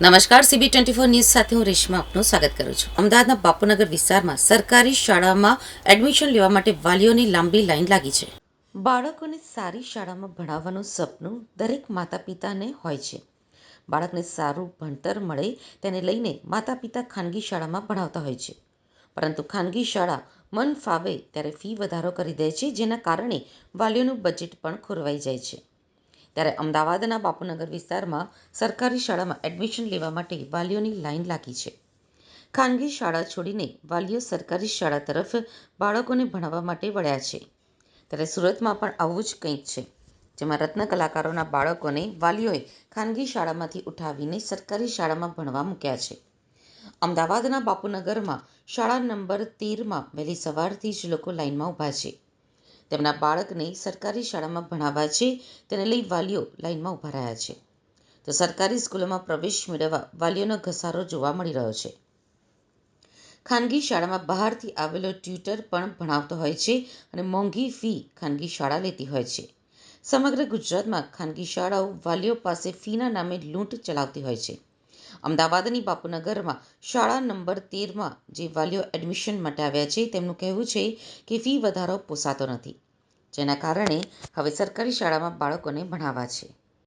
નમસ્કાર CB twenty four news સાથે હું રેશમા આપનું સ્વાગત કરું છું. અમદાવાદના બાપુનગર વિસ્તારમાં સરકારી શાળામાં એડમિશન લેવા માટે વાલીઓની લાંબી લાઈન લાગી છે. બાળકોને સારી શાળામાં ભણાવવાનું સપનું દરેક માતા પિતાને હોય છે. બાળકને સારું ભણતર મળે તેને લઈને માતા પિતા ખાનગી શાળામાં ભણાવતા હોય છે. પરંતુ ખાનગી શાળા મન ફાવે ત્યારે ફી વધારો કરી દે છે, જેના કારણે વાલીઓનું બજેટ પણ ખોરવાઈ જાય છે. ત્યારે અમદાવાદના બાપુનગર વિસ્તારમાં સરકારી શાળામાં એડમિશન લેવા માટે વાલીઓની લાઇન લાગી છે. ખાનગી શાળા છોડીને વાલીઓ સરકારી શાળા તરફ બાળકોને ભણાવવા માટે વળ્યા છે. ત્યારે સુરતમાં પણ આવું જ કંઈક છે, જેમાં રત્ન કલાકારોના બાળકોને વાલીઓએ ખાનગી શાળામાંથી ઉઠાવીને સરકારી શાળામાં ભણવા મૂક્યા છે. અમદાવાદના બાપુનગરમાં શાળા નંબર તેરમાં વહેલી સવારથી જ લોકો લાઇનમાં ઊભા છે. તેમના બાળકને સરકારી શાળામાં ભણાવવા છે, તેને લઈ વાલીઓ લાઈનમાં ઊભા રહ્યા છે. તો સરકારી સ્કૂલોમાં પ્રવેશ મેળવવા વાલીઓનો ઘસારો જોવા મળી રહ્યો છે. ખાનગી શાળામાં બહારથી આવેલો ટ્યુટર પણ ભણાવતો હોય છે અને મોંઘી ફી ખાનગી શાળા લેતી હોય છે. સમગ્ર ગુજરાતમાં ખાનગી શાળાઓ વાલીઓ પાસે ફીના નામે લૂંટ ચલાવતી હોય છે. અમદાવાદની બાપુનગરમાં શાળા નંબર તેરમાં જે વાલીઓ એડમિશન માટે આવ્યા છે, તેમનું કહેવું છે કે ફી વધારો પોસાતો નથી, જેના કારણે હવે સરકારી શાળામાં બાળકોને ભણાવવા છે